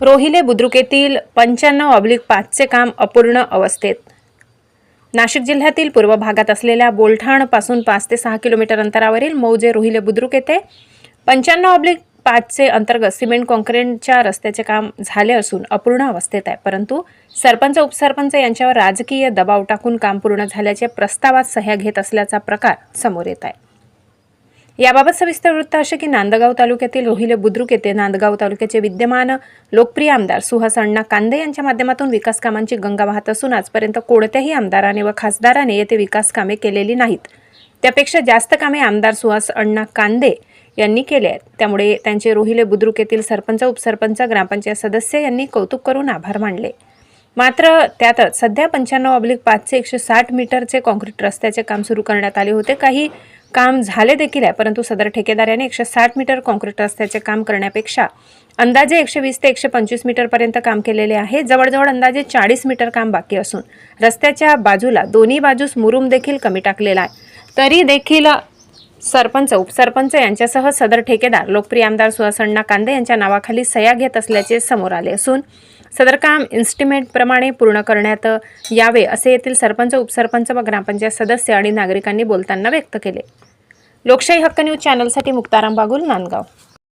रोहिले बुद्रुक येथील पंच्याण्णव ऑब्लिक पाचचे काम अपूर्ण अवस्थेत. नाशिक जिल्ह्यातील पूर्व भागात असलेल्या बोलठाणपासून पाच ते सहा किलोमीटर अंतरावरील मौजे रोहिले बुद्रुक येथे पंच्याण्णव ऑब्लिक पाचचे अंतर्गत सिमेंट कॉन्क्रीटच्या रस्त्याचे काम झाले असून अपूर्ण अवस्थेत आहे. परंतु सरपंच उपसरपंच यांच्यावर राजकीय दबाव टाकून काम पूर्ण झाल्याचे प्रस्तावात सह्या घेत असल्याचा प्रकार समोर येत आहे. याबाबत सविस्तर वृत्त असे की नांदगाव तालुक्यातील रोहिले बुद्रुक येथे नांदगाव तालुक्याचे विद्यमान लोकप्रिय आमदार सुहास अण्णा कांदे यांच्या माध्यमातून विकास कामांची गंगा वाहत असून आजपर्यंत कोणत्याही आमदाराने व खासदाराने येथे विकास कामे केलेली नाहीत. त्यापेक्षा जास्त कामे आमदार सुहास अण्णा कांदे यांनी केले आहेत. त्यामुळे त्यांचे रोहिले बुद्रुक येथील सरपंच उपसरपंच ग्रामपंचायत सदस्य यांनी कौतुक करून आभार मानले. मात्र त्यातच सध्या पंच्याण्णव अब्लिक पाचशे एकशे साठ मीटरचे कॉन्क्रीट रस्त्याचे काम सुरू करण्यात आले होते. काही काम झाले देखील आहे परंतु सदर ठेकेदार याने एकशे साठ मीटर कॉन्क्रीट रस्त्याचे काम करण्यापेक्षा अंदाजे एकशे वीस ते एकशे पंचवीस मीटरपर्यंत काम केलेले आहे. जवळजवळ अंदाजे चाळीस मीटर काम बाकी असून रस्त्याच्या बाजूला दोन्ही बाजूस मुरुम देखील कमी टाकलेला आहे. तरी देखील सरपंच उपसरपंच यांच्यासह सदर ठेकेदार लोकप्रिय आमदार सुहासण्णा कांदे यांच्या नावाखाली सह्या घेत असल्याचे समोर आले असून सदर काम इन्स्टिमेटप्रमाणे पूर्ण करण्यात यावे असे येथील सरपंच उपसरपंच व ग्रामपंचायत सदस्य आणि नागरिकांनी बोलताना व्यक्त केले. लोकशाही हक्क न्यूज चॅनलसाठी मुक्ताराम बागुल नांदगाव.